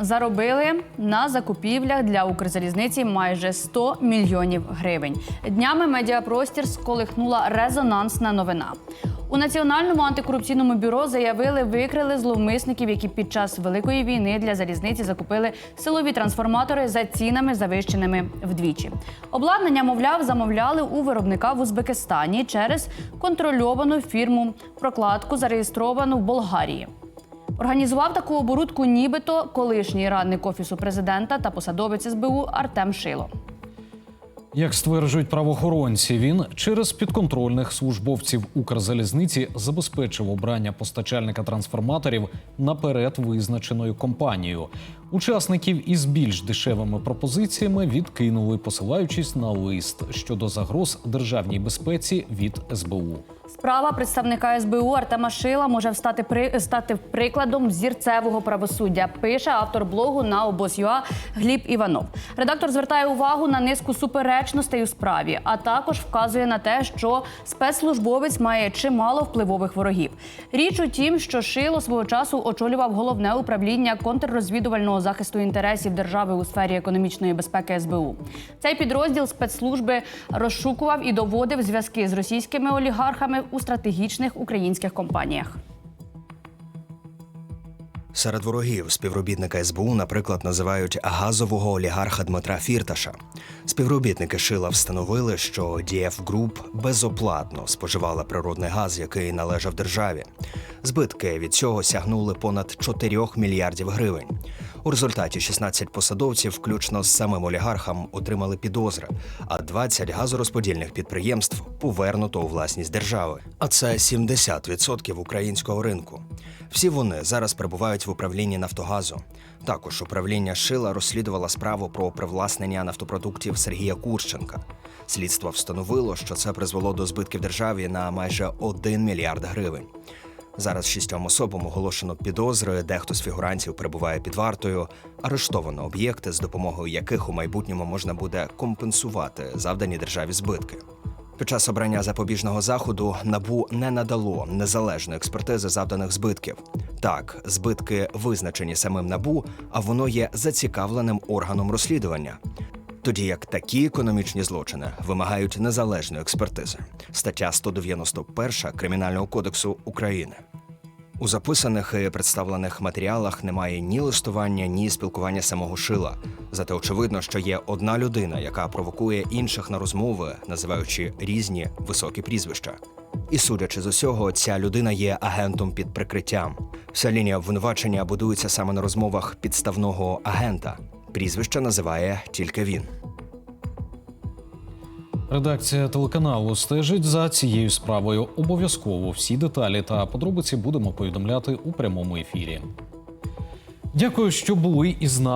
заробили на закупівлях для Укрзалізниці майже 100 мільйонів гривень. Днями медіапростір сколихнула резонансна новина. У Національному антикорупційному бюро заявили, викрили зловмисників, які під час великої війни для залізниці закупили силові трансформатори за цінами завищеними вдвічі. Обладнання, мовляв, замовляли у виробника в Узбекистані через контрольовану фірму прокладку, зареєстровану в Болгарії. Організував таку оборудку, нібито колишній радник офісу президента та посадовець СБУ Артем Шило. Як стверджують правоохоронці, він через підконтрольних службовців Укрзалізниці забезпечив обрання постачальника трансформаторів наперед визначеною компанією. Учасників із більш дешевими пропозиціями відкинули, посилаючись на лист щодо загроз державній безпеці від СБУ. Справа представника СБУ Артема Шила може встати при стати прикладом зірцевого правосуддя. Пише автор блогу на обоз.ua Гліб Іванов. Редактор звертає увагу на низку суперечностей у справі, а також вказує на те, що спецслужбовець має чимало впливових ворогів. Річ у тім, що Шило свого часу очолював головне управління контррозвідувального захисту інтересів держави у сфері економічної безпеки СБУ. Цей підрозділ спецслужби розшукував і доводив зв'язки з російськими олігархами у стратегічних українських компаніях. Серед ворогів співробітника СБУ, наприклад, називають газового олігарха Дмитра Фірташа. Співробітники Шила встановили, що DF Group безоплатно споживала природний газ, який належав державі. Збитки від цього сягнули понад 4 мільярдів гривень. У результаті 16 посадовців, включно з самим олігархом, отримали підозри, а 20 газорозподільних підприємств повернуто у власність держави. А це 70% українського ринку. Всі вони зараз перебувають в управлінні Нафтогазу. Також управління Шила розслідувало справу про привласнення нафтопродуктів Сергія Курченка. Слідство встановило, що це призвело до збитків державі на майже 1 мільярд гривень. Зараз шістьом особам оголошено підозри, дехто з фігурантів перебуває під вартою. Арештовано об'єкти, з допомогою яких у майбутньому можна буде компенсувати завдані державі збитки. Під час обрання запобіжного заходу набу не надало незалежної експертизи завданих збитків. Так, збитки визначені самим набу, а воно є зацікавленим органом розслідування. Тоді як такі економічні злочини вимагають незалежної експертизи. Стаття 191 Кримінального кодексу України. У записаних і представлених матеріалах немає ні листування, ні спілкування самого шила. Зате очевидно, що є одна людина, яка провокує інших на розмови, називаючи різні високі прізвища. І судячи з усього, ця людина є агентом під прикриттям. Вся лінія обвинувачення будується саме на розмовах підставного агента. Прізвище називає тільки він. Редакція телеканалу стежить за цією справою. Обов'язково всі деталі та подробиці будемо повідомляти у прямому ефірі. Дякую, що були із нами.